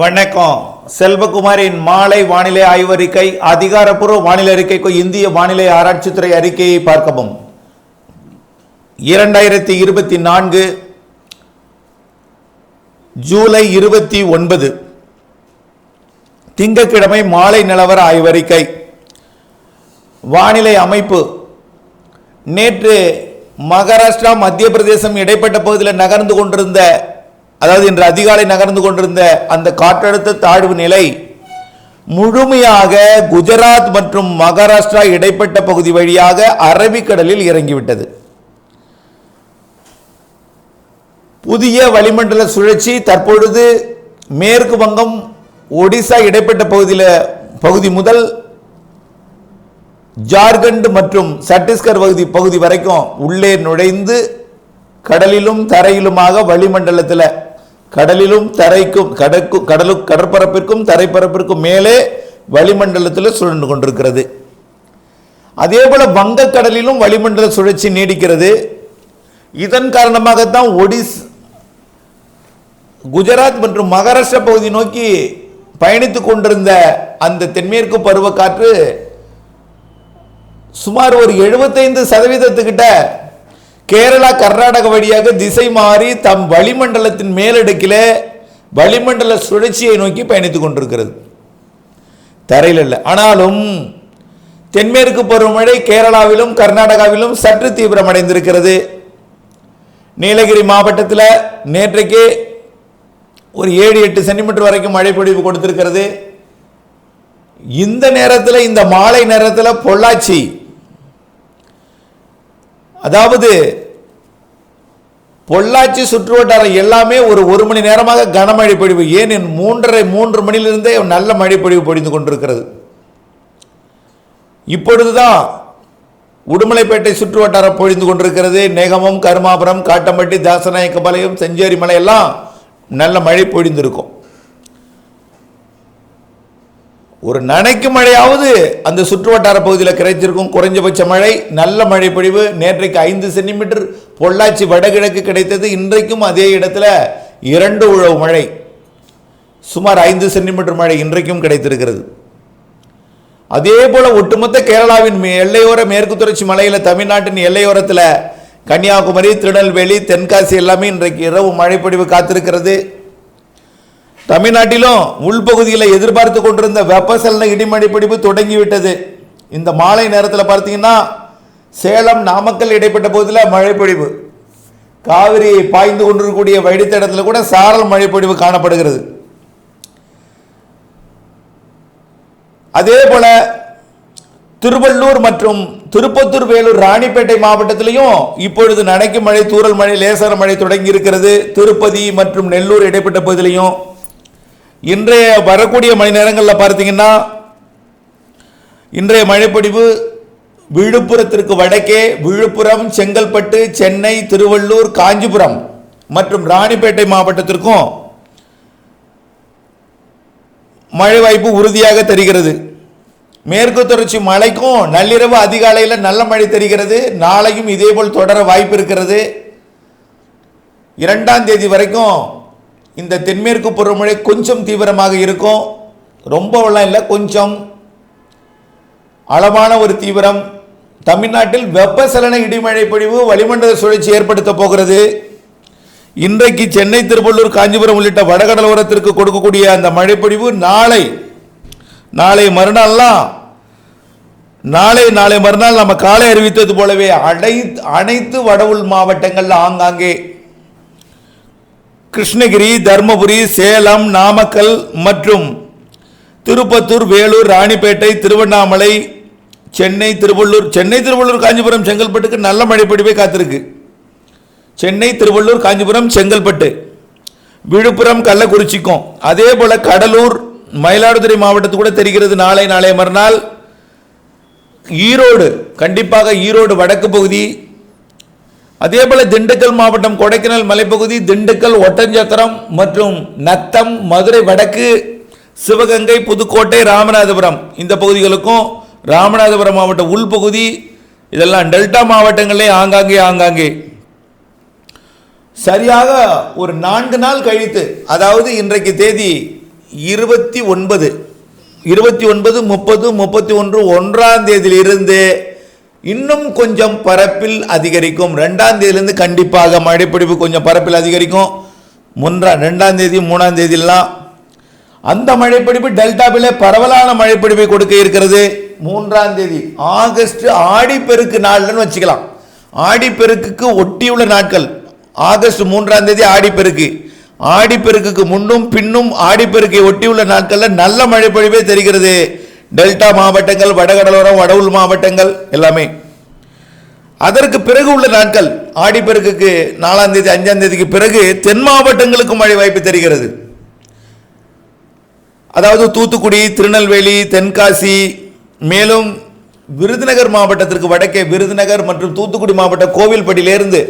வணக்கம். செல்வகுமாரின் மாலை வானிலை ஆய்வறிக்கை அதிகாரப்பூர்வ வானிலை அறிக்கைக்கு இந்திய வானிலை ஆராய்ச்சித்துறை அறிக்கையை பார்க்கவும். இரண்டாயிரத்தி இருபத்தி நான்கு ஜூலை இருபத்தி ஒன்பது. திங்கக்கிழமை மாலை நிலவர ஆய்வறிக்கை. வானிலை அமைப்பு. நேற்று மகாராஷ்டிரா மத்திய பிரதேசம் இடைப்பட்ட பகுதியில் நகர்ந்து கொண்டிருந்த அதாவது இன்று அதிகாலை நகர்ந்து கொண்டிருந்த அந்த காற்றழுத்த தாழ்வு நிலை முழுமையாக குஜராத் மற்றும் மகாராஷ்டிரா இடைப்பட்ட பகுதி வழியாக அரபிக்கடலில் இறங்கிவிட்டது. புதிய வளிமண்டல சுழற்சி தற்பொழுது மேற்கு வங்கம் ஒடிசா இடைப்பட்ட பகுதியில் பகுதி முதல் ஜார்க்கண்ட் மற்றும் சத்தீஸ்கர் பகுதி பகுதி வரைக்கும் உள்ளே நுழைந்து கடலிலும் தரையிலுமாக வளிமண்டலத்தில் கடலிலும் தரைக்கும் கடற்கு கடலு கடற்பரப்பிற்கும் தரைப்பரப்பிற்கும் மேலே வளிமண்டலத்தில் சுழன்று கொண்டிருக்கிறது. அதே போல வங்கக்கடலிலும் வளிமண்டல சுழற்சி நீடிக்கிறது. இதன் காரணமாகத்தான் ஒடிஸ் குஜராத் மற்றும் மகாராஷ்டிரா பகுதி நோக்கி பயணித்துக் கொண்டிருந்த அந்த தென்மேற்கு பருவக்காற்று சுமார் ஒரு எழுபத்தைந்து சதவீதத்துக்கிட்ட கேரளா கர்நாடக வழியாக திசை மாறி தம் வளிமண்டலத்தின் மேலடுக்கில் வளிமண்டல சுழற்சியை நோக்கி பயணித்துக் கொண்டிருக்கிறது. தரையில் இல்லை ஆனாலும் தென்மேற்கு பருவமழை கேரளாவிலும் கர்நாடகாவிலும் சற்று தீவிரமடைந்திருக்கிறது நீலகிரி மாவட்டத்தில் நேற்றைக்கு ஒரு ஏழு எட்டு சென்டிமீட்டர் வரைக்கும் மழை பொழிவு கொடுத்திருக்கிறது. இந்த நேரத்தில் இந்த மாலை நேரத்தில் பொள்ளாச்சி அதாவது பொள்ளாச்சி சுற்றுவட்டாரம் எல்லாமே ஒரு ஒரு மணி நேரமாக கனமழை பொழிவு. ஏன் என் மூன்றரை மூன்று மணியிலிருந்தே நல்ல மழை பொழிவு பொழிந்து கொண்டிருக்கிறது. இப்பொழுதுதான் உடுமலைப்பேட்டை சுற்றுவட்டாரம் பொழிந்து கொண்டிருக்கிறது. நேகமும் கருமாபுரம் காட்டம்பட்டி தாசநாயக்கபாளையம் செஞ்சேரி மலை எல்லாம் நல்ல மழை பொழிந்திருக்கும். ஒரு நனைக்கு மழையாவது அந்த சுற்றுவட்டார பகுதியில் கிடைத்திருக்கும் குறைஞ்சபட்ச மழை நல்ல மழை பொழிவு. நேற்றைக்கு ஐந்து சென்டிமீட்டர் பொள்ளாச்சி வடகிழக்கு கிடைத்தது. இன்றைக்கும் அதே இடத்துல இரண்டு உழவு மழை. சுமார் ஐந்து சென்டிமீட்டர் மழை இன்றைக்கும் கிடைத்திருக்கிறது. அதே போல் ஒட்டுமொத்த கேரளாவின் மே- எல்லையோர மேற்கு தொடர்ச்சி மலையில் தமிழ்நாட்டின் எல்லையோரத்தில் கன்னியாகுமரி திருநெல்வேலி தென்காசி எல்லாமே இன்றைக்கு இரவு மழைப்பொழிவு காத்திருக்கிறது. தமிழ்நாட்டிலும் உள்பகுதியில் எதிர்பார்த்து கொண்டிருந்த வெப்பசலன இடிமழை பிடிப்பு தொடங்கிவிட்டது. இந்த மாலை நேரத்தில் பார்த்தீங்கன்னா சேலம் நாமக்கல் இடைப்பட்ட பகுதியில் மழை பொழிவு. காவிரி பாய்ந்து கொண்டிருக்கக்கூடிய வழித்தடத்தில் கூட சாரல் மழை பொழிவு காணப்படுகிறது. அதே போல திருவள்ளூர் மற்றும் திருப்பத்தூர் வேலூர் ராணிப்பேட்டை மாவட்டத்திலையும் இப்பொழுது நனைக்கும் மழை தூரல் மழை லேசர மழை தொடங்கி இருக்கிறது. திருப்பதி மற்றும் நெல்லூர் இடைப்பட்ட பகுதியிலையும் இன்றைய வரக்கூடிய மணி நேரங்களில் பார்த்தீங்கன்னா இன்றைய மழைப்பொழிவு விழுப்புரத்திற்கு வடக்கே விழுப்புரம் செங்கல்பட்டு சென்னை திருவள்ளூர் காஞ்சிபுரம் மற்றும் ராணிப்பேட்டை மாவட்டத்திற்கும் மழை வாய்ப்பு உறுதியாக தெரிகிறது. மேற்கு தொடர்ச்சி மழைக்கும் நள்ளிரவு அதிகாலையில் நல்ல மழை தெரிகிறது. நாளையும் இதேபோல் தொடர வாய்ப்பு இருக்கிறது. இரண்டாம் தேதி வரைக்கும் இந்த தென்மேற்கு பருவமழை கொஞ்சம் தீவிரமாக இருக்கும். ரொம்பவெல்லாம் இல்லை கொஞ்சம் அளவான ஒரு தீவிரம். தமிழ்நாட்டில் வெப்பசலன இடிமழை பொழிவு வளிமண்டல சுழற்சி ஏற்படுத்த போகிறது. இன்றைக்கு சென்னை திருவள்ளூர் காஞ்சிபுரம் உள்ளிட்ட வடகடலோரத்திற்கு கொடுக்கக்கூடிய அந்த மழைப்பொழிவு நாளை நாளை மறுநாள்லாம் நாளை நாளை மறுநாள் நம்ம காலை அறிவித்தது போலவே அனைத்து அனைத்து வட உள் ஆங்காங்கே கிருஷ்ணகிரி தருமபுரி சேலம் நாமக்கல் மற்றும் திருப்பத்தூர் வேலூர் ராணிப்பேட்டை திருவண்ணாமலை சென்னை திருவள்ளூர் சென்னை திருவள்ளூர் காஞ்சிபுரம் செங்கல்பட்டுக்கு நல்ல மழைப்பொழிவே காத்திருக்கு. சென்னை திருவள்ளூர் காஞ்சிபுரம் செங்கல்பட்டு. விழுப்புரம் கள்ளக்குறிச்சிக்கும். அதே போல் கடலூர் மயிலாடுதுறை மாவட்டத்து கூட தெரிகிறது நாளை நாளை மறுநாள் ஈரோடு கண்டிப்பாக ஈரோடு வடக்கு பகுதி அதே போல திண்டுக்கல் மாவட்டம் கொடைக்கானல் மலைப்பகுதி திண்டுக்கல் ஒட்டஞ்சத்திரம் மற்றும் நத்தம் மதுரை வடக்கு சிவகங்கை புதுக்கோட்டை ராமநாதபுரம். இந்த பகுதிகளுக்கும் ராமநாதபுரம் மாவட்ட உள்பகுதி இதெல்லாம் டெல்டா மாவட்டங்களே ஆங்காங்கே ஆங்காங்கே. சரியாக ஒரு நான்கு நாள் கழித்து அதாவது இன்றைக்கு தேதி இருபத்தி ஒன்பது இருபத்தி ஒன்பது முப்பது முப்பத்தி ஒன்று ஒன்றாம் தேதியிலிருந்து இன்னும் கொஞ்சம் பரப்பில் அதிகரிக்கும். ரெண்டாம் தேதியிலிருந்து கண்டிப்பாக மழைப்பிடிப்பு கொஞ்சம் பரப்பில் அதிகரிக்கும். முன்றா ரெண்டாம் தேதி மூணாம் தேதியெல்லாம் அந்த மழைப்பிடிப்பு டெல்டாவில் பரவலான மழைப்பிடிப்பை கொடுக்க இருக்கிறது. மூன்றாம் தேதி ஆகஸ்ட் ஆடிப்பெருக்கு நாள்னு வச்சுக்கலாம். ஆடிப்பெருக்குக்கு ஒட்டியுள்ள நாட்கள். ஆகஸ்ட் மூன்றாம் தேதி ஆடிப்பெருக்கு. ஆடிப்பெருக்குக்கு முன்னும் பின்னும் ஆடிப்பெருக்கை ஒட்டியுள்ள நாட்களில் நல்ல மழைப்பொழிவே தெரிகிறது. டெல்டா மாவட்டங்கள் வடகடலோரம் வடவுள் மாவட்டங்கள் எல்லாமே. அதற்கு பிறகு உள்ள நாட்கள் ஆடிப்பெருக்குக்கு நாலாம் தேதி அஞ்சாம் தேதிக்கு பிறகு தென் மாவட்டங்களுக்கு மழை வாய்ப்பு தெரிகிறது. அதாவது தூத்துக்குடி திருநெல்வேலி தென்காசி மேலும் விருதுநகர் மாவட்டத்திற்கு வடக்கே விருதுநகர் மற்றும் தூத்துக்குடி மாவட்ட கோவில்பட்டியிலிருந்து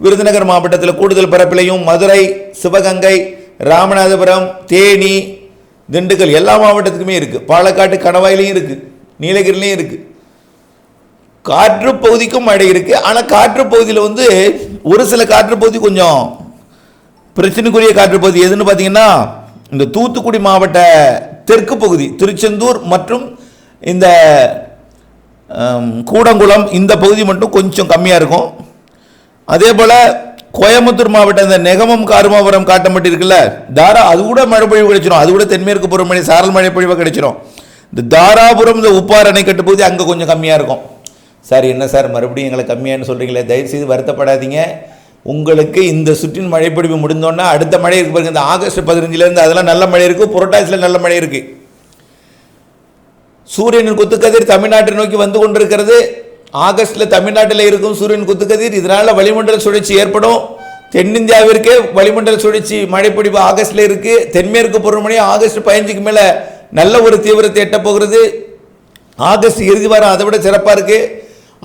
விருதுநகர் மாவட்டத்தில் கூடுதல் பரப்பிலையும் மதுரை சிவகங்கை ராமநாதபுரம் தேனி திண்டுக்கல் எல்லா மாவட்டத்துக்குமே இருக்குது பாலக்காட்டு கணவாயிலையும் இருக்குது நீலகிரிலையும் இருக்குது காற்று பகுதிக்கும் மழை இருக்குது ஆனால் காற்று பகுதியில் வந்து ஒரு சில காற்று பகுதி கொஞ்சம் பிரச்சனைக்குரிய காற்று பகுதி எதுன்னு பார்த்தீங்கன்னா இந்த தூத்துக்குடி மாவட்ட தெற்கு பகுதி திருச்செந்தூர் மற்றும் இந்த கூடங்குளம் இந்த பகுதி மட்டும் கொஞ்சம் கம்மியாக இருக்கும். அதே போல் கோயம்புத்தூர் மாவட்டம் இந்த நெகமம் காருமாபுரம் காட்டம்பட்டி இருக்குல்ல தாரா அது கூட மழை பொழிவு கிடைச்சிரும். அது கூட தென்மேற்கு பருவமழை சாரல் மழை பொழிவாக கிடைச்சிரும். இந்த தாராபுரம் இந்த உப்பார் அணைக்கட்டு பகுதி அங்கே கொஞ்சம் கம்மியாக இருக்கும். சார் என்ன சார் மறுபடியும் எங்களை கம்மியான்னு சொல்கிறீங்களே தயவுசெய்து வருத்தப்படாதீங்க. உங்களுக்கு இந்த சுற்றின் மழைப்பொழிவு முடிந்தோன்னா அடுத்த மழை இருக்கு பாருங்க இந்த ஆகஸ்ட் பதினஞ்சுலேருந்து அதெல்லாம் நல்ல மழை இருக்குது புரட்டாசியில் நல்ல மழை இருக்குது சூரியனின் குத்துக்கதிர் தமிழ்நாட்டை நோக்கி வந்து கொண்டிருக்கிறது. ஆகஸ்டில் தமிழ்நாட்டில் இருக்கும் சூரியன் குத்துக்கதிர். இதனால் வளிமண்டல சுழற்சி ஏற்படும். தென்னிந்தியாவிற்கே வளிமண்டல சுழற்சி மழைப்பிடிப்பு ஆகஸ்டில் இருக்குது தென்மேற்கு பருவமழை ஆகஸ்ட் பதினஞ்சுக்கு மேலே நல்ல ஒரு தீவிரத்தை எட்டப் போகிறது. ஆகஸ்ட் இறுதி வாரம் அதை விட சிறப்பாக இருக்குது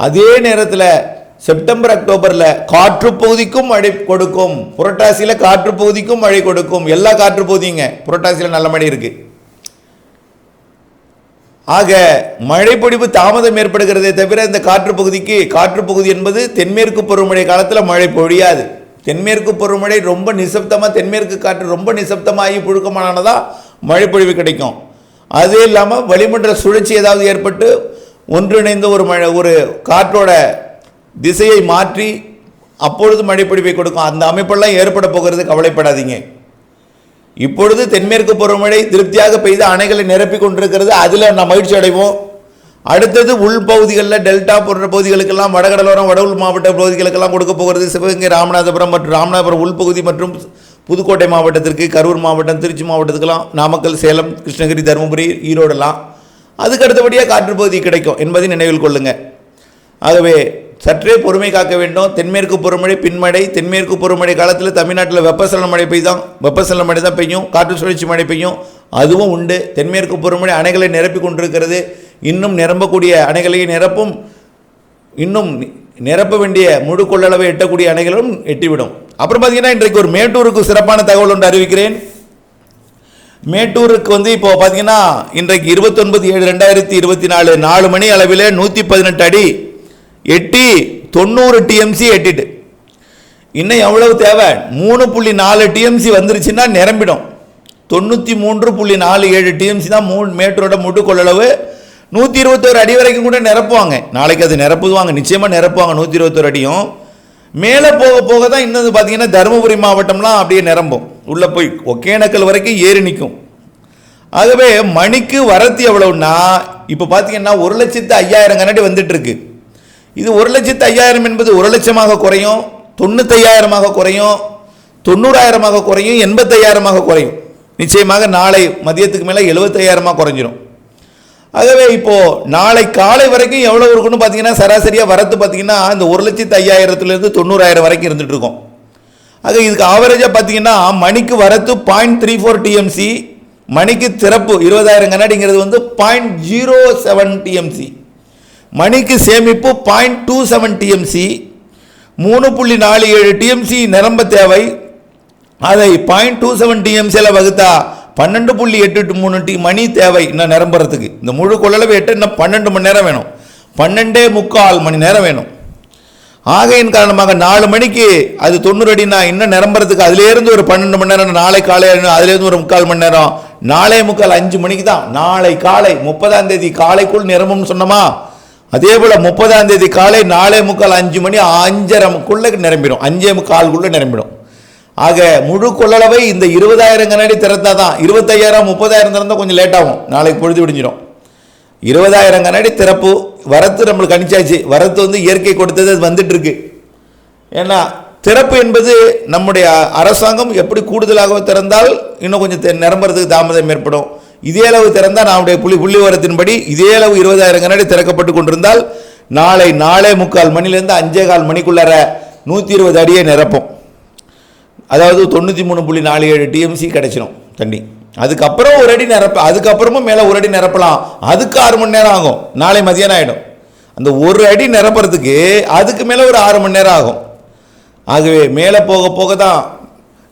அதே நேரத்தில் செப்டம்பர் அக்டோபரில் காற்று பகுதிக்கும் மழை கொடுக்கும். புரட்டாசியில் காற்று பகுதிக்கும் மழை கொடுக்கும். எல்லா காற்று பகுதிங்க புரட்டாசியில் நல்ல மழை இருக்குது ஆக மழைப்பொழிவு தாமதம் ஏற்படுகிறதே தவிர இந்த காற்று பகுதிக்கு காற்று பகுதி என்பது தென்மேற்கு பருவமழை காலத்தில் மழை பொழியாது. தென்மேற்கு பருவமழை ரொம்ப நிசப்தமாக தென்மேற்கு காற்று ரொம்ப நிசப்தமாகி புழுக்கமானதாக மழைப்பொழிவு கிடைக்கும். அது இல்லாமல் வளிமண்டல சுழற்சி ஏதாவது ஏற்பட்டு ஒன்றிணைந்த ஒரு மழை ஒரு காற்றோட திசையை மாற்றி அப்பொழுது மழைப்பொழிவை கொடுக்கும். அந்த அமைப்பெல்லாம் ஏற்பட போகிறது கவலைப்படாதீங்க. இப்பொழுது தென்மேற்கு பருவமழை திருப்தியாக பெய்து அணைகளை நிரப்பிக் கொண்டிருக்கிறது. அதில் நாம் மகிழ்ச்சி அடைவோம். அடுத்தது உள்பகுதிகளில் டெல்டா போன்ற பகுதிகளுக்கெல்லாம் வடகடலோரம் வடவுள் மாவட்ட பகுதிகளுக்கெல்லாம் கொடுக்க போகிறது. சிவகங்கை ராமநாதபுரம் மற்றும் ராமநாதபுரம் உள்பகுதி மற்றும் புதுக்கோட்டை மாவட்டத்திற்கு கரூர் மாவட்டம் திருச்சி மாவட்டத்துக்கெல்லாம் நாமக்கல் சேலம் கிருஷ்ணகிரி தருமபுரி ஈரோடெல்லாம். அதுக்கு அடுத்தபடியாக காற்று பகுதி கிடைக்கும் என்பதை நினைவில் கொள்ளுங்கள் ஆகவே சற்றே பொறுமை காக்க வேண்டும். தென்மேற்கு பருவமழை பின்மடை தென்மேற்கு பருவமழை காலத்தில் தமிழ்நாட்டில் வெப்பசலன மழை பெய்தான் வெப்பசலன மழை தான் பெய்யும். காற்று சுழற்சி மழை பெய்யும். அதுவும் உண்டு. தென்மேற்கு பருவமழை அணைகளை நிரப்பி கொண்டிருக்கிறது. இன்னும் நிரம்பக்கூடிய அணைகளையும் நிரப்பும் இன்னும் நிரப்ப வேண்டிய முழு கொள்ளளவை எட்டக்கூடிய அணைகளும் எட்டிவிடும். அப்புறம் பார்த்தீங்கன்னா இன்றைக்கு ஒரு மேட்டூருக்கு சிறப்பான தகவல் ஒன்று அறிவிக்கிறேன். மேட்டூருக்கு வந்து இப்போ பார்த்தீங்கன்னா இன்றைக்கு இருபத்தொன்பது ஏழு ரெண்டாயிரத்தி இருபத்தி நாலு நாலு மணி அளவில் நூற்றி பதினெட்டு அடி எட்டி தொண்ணூறு டிஎம்சி எட்டிட்டு. இன்னும் எவ்வளவு தேவை? மூணு புள்ளி நாலு டிஎம்சி வந்துருச்சுன்னா நிரம்பிடும். தொண்ணூற்றி மூன்று புள்ளி நாலு ஏழு டிஎம்சி தான் மூணு மேட்டரோட முட்டு கொள்ளளவு நூற்றி இருபத்தோரு அடி வரைக்கும் கூட நிரப்புவாங்க. நாளைக்கு அது நிரப்புவாங்க நிச்சயமாக நிரப்புவாங்க நூற்றி இருபத்தோரு அடியும். மேலே போக போக தான் இன்னும் பார்த்தீங்கன்னா தருமபுரி மாவட்டம்லாம் அப்படியே நிரம்பும். உள்ளே போய் ஒகேனக்கல் வரைக்கும் ஏறி நிற்கும் ஆகவே மணிக்கு வரத்து எவ்வளவுன்னா இப்போ பார்த்தீங்கன்னா ஒரு லட்சத்து ஐயாயிரம் கண்ணாடி வந்துட்டுருக்கு இருக்கு. இது ஒரு லட்சத்து ஐயாயிரம் என்பது ஒரு லட்சமாக குறையும் தொண்ணூத்தையாயிரமாக குறையும் தொண்ணூறாயிரமாக குறையும் எண்பத்தையாயிரமாக குறையும். நிச்சயமாக நாளை மதியத்துக்கு மேலே எழுபத்தையாயிரமாக குறைஞ்சிரும். ஆகவே இப்போ நாளை காலை வரைக்கும் எவ்வளோ இருக்குன்னு பார்த்தீங்கன்னா சராசரியாக வரத்து பார்த்தீங்கன்னா இந்த ஒரு லட்சத்து ஐயாயிரத்துலேருந்து தொண்ணூறாயிரம் வரைக்கும் இருந்துகிட்ருக்கோம் ஆக இதுக்கு ஆவரேஜாக பார்த்தீங்கன்னா மணிக்கு வரத்து பாயிண்ட் த்ரீ ஃபோர் டிஎம்சி மணிக்கு திறப்பு இருபதாயிரம் கண்ணாடிங்கிறது வந்து பாயிண்ட் ஜீரோ செவன் டிஎம்சி மணிக்கு சேமிப்பு பாயிண்ட் டூ செவன் டிஎம்சி மூணு புள்ளி நாலு ஏழு டிஎம்சி நிரம்ப தேவை. அதை பாயிண்ட் டூ செவன் டிஎம்சியில் வகுத்தா பன்னெண்டு புள்ளி எட்டு டு மூணு டி மணி தேவை இன்னும் நிரம்புறதுக்கு. இந்த முழு கொள்ளளவு எட்டு இன்னும் பன்னெண்டு மணி நேரம் வேணும். பன்னெண்டே முக்கால் மணி நேரம் வேணும். ஆகையின் காரணமாக நாலு மணிக்கு அது தொண்ணூறு அடினா இன்னும் நிரம்புறதுக்கு அதுலேருந்து ஒரு பன்னெண்டு மணி நேரம் நாளை காலை அதுலேருந்து ஒரு முக்கால் மணி நேரம். நாளை முக்கால் அஞ்சு மணிக்கு தான். நாளை காலை முப்பதாம் தேதி காலைக்குள் நிரம்பும்னு சொன்னோமா? அதே போல் முப்பதாம் தேதி காலை நாலே முக்கால் அஞ்சு மணி அஞ்சரைக்குள்ளே நிரம்பிடும். அஞ்சே முக்கால்குள்ளே நிரம்பிடும். ஆக முழு கொள்ளளவை இந்த இருபதாயிரம் கண்ணாடி திறந்தால் தான் இருபத்தையாயிரம் முப்பதாயிரம் திறந்தால் கொஞ்சம் லேட்டாகும் நாளைக்கு பொழுது விடிஞ்சிடும். இருபதாயிரம் கண்ணாடி திறப்பு வரத்து நம்மளுக்கு கணிச்சாச்சு. வரத்து வந்து இயற்கை கொடுத்தது அது வந்துட்டுருக்கு. ஏன்னா திறப்பு என்பது நம்முடைய அரசாங்கம் எப்படி கூடுதலாக திறந்தால் இன்னும் கொஞ்சம் தெ- நிரம்புறதுக்கு தாமதம் ஏற்படும். இதே அளவு திறந்தால் நம்முடைய புள்ளி புள்ளி வரத்தின்படி இதே அளவு இருபதாயிரம் கண்ணாடி திறக்கப்பட்டு கொண்டிருந்தால் நாளை நாலே முக்கால் மணிலேருந்து அஞ்சே கால் மணிக்குள்ளார நூற்றி இருபது அடியை நிரப்பும். அதாவது தொண்ணூற்றி மூணு புள்ளி நாலு ஏழு டிஎம்சி கிடைச்சிடும் தண்ணி. அதுக்கப்புறம் ஒரு அடி நிரப்ப அதுக்கப்புறமும் மேலே ஒரு அடி நிரப்பலாம். அதுக்கு ஆறு மணி நேரம் ஆகும். நாளை மதியானம் ஆகிடும் அந்த ஒரு அடி நிரப்புறதுக்கு அதுக்கு மேலே ஒரு ஆறு மணி நேரம் ஆகும். ஆகவே மேலே போக போக தான்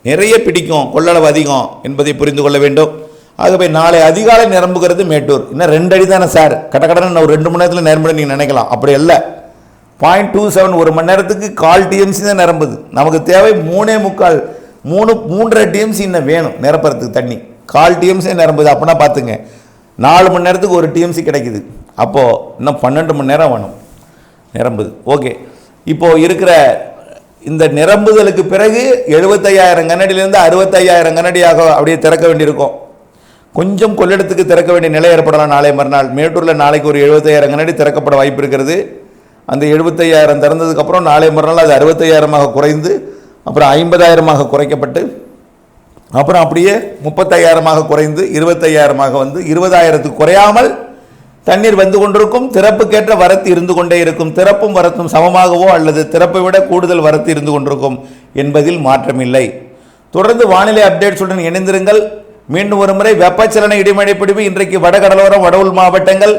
நிறைய பிடிக்கும். கொள்ளளவு அதிகம் என்பதை புரிந்து கொள்ள வேண்டும். ஆகவே நாளை அதிகாலை நிரம்புகிறது மேட்டூர். இன்னும் ரெண்டு அடி தானே சார் கடக்கடன்னு கடன்னு ஒரு ரெண்டு மணி நேரத்தில் நிரம்புட நீங்கள் நினைக்கலாம். அப்படி இல்லை பாயிண்ட் டூ செவன் ஒரு மணி நேரத்துக்கு கால் டிஎம்சி தான் நிரம்புது. நமக்கு தேவை மூணே முக்கால் மூணு மூன்றரை டிஎம்சி இன்னும் வேணும். நிரப்புறதுக்கு தண்ணி. கால் டிஎம்சி நிரம்புது. அப்படின்னா பார்த்துங்க நாலு மணி நேரத்துக்கு ஒரு டிஎம்சி கிடைக்குது. அப்போது இன்னும் பன்னெண்டு மணி நேரம் வேணும். நிரம்புது. ஓகே இப்போது இருக்கிற இந்த நிரம்புதலுக்கு பிறகு எழுபத்தையாயிரம் கண்ணடியிலேருந்து அறுபத்தையாயிரம் கண்ணடியாக அப்படியே திறக்க வேண்டியிருக்கும். கொஞ்சம் கொள்ளிடத்துக்கு திறக்க வேண்டிய நிலை ஏற்படலாம் நாளை மறுநாள். மேட்டூரில் நாளைக்கு ஒரு எழுபத்தையாயிரம் கண்ணாடி திறக்கப்பட வாய்ப்பு இருக்கிறது அந்த எழுபத்தையாயிரம் திறந்ததுக்கப்புறம் நாளை மறுநாள் அது அறுபத்தையாயிரமாக குறைந்து அப்புறம் ஐம்பதாயிரமாக குறைக்கப்பட்டு அப்புறம் அப்படியே முப்பத்தையாயிரமாக குறைந்து இருபத்தையாயிரமாக வந்து இருபதாயிரத்துக்கு குறையாமல் தண்ணீர் வந்து கொண்டிருக்கும். திறப்புக்கேற்ற வரத்து இருந்து கொண்டே இருக்கும். திறப்பும் வரத்தும் சமமாகவோ அல்லது திறப்பை விட கூடுதல் வரத்து இருந்து கொண்டிருக்கும் என்பதில் மாற்றமில்லை. தொடர்ந்து வானிலை அப்டேட்ஸுடன் இணைந்திருங்கள். மீண்டும் ஒரு முறை வெப்பச்சலன இடிமழை பிடிவு இன்றைக்கு வடகடலோரம் வடவுள் மாவட்டங்கள்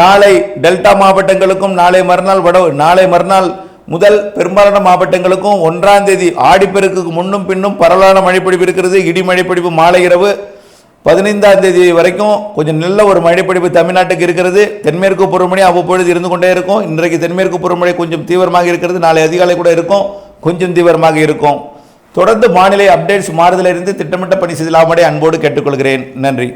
நாளை டெல்டா மாவட்டங்களுக்கும் நாளை மறுநாள் வட நாளை மறுநாள் முதல் பெரும்பாலான மாவட்டங்களுக்கும் ஒன்றாம் தேதி ஆடிப்பெருக்குக்கு முன்னும் பின்னும் பரவலான மழைப்பொழிவு இருக்கிறது. இடி மழைப்பொழிவு மாலை இரவு பதினைந்தாம் தேதி வரைக்கும் கொஞ்சம் நல்ல ஒரு மழைப்பொழிவு தமிழ்நாட்டுக்கு இருக்கிறது. தென்மேற்கு பருவமழை அவ்வப்பொழுது இருந்து கொண்டே இருக்கும். இன்றைக்கு தென்மேற்கு பருவமழை கொஞ்சம் தீவிரமாக இருக்கிறது. நாளை அதிகாலை கூட இருக்கும். கொஞ்சம் தீவிரமாக இருக்கும். தொடர்ந்து வானிலை அப்டேட்ஸ் மாறுதலிருந்து திட்டமிட்ட பணி செய்யலாமடே அன்போடு கேட்டுக்கொள்கிறேன். நன்றி.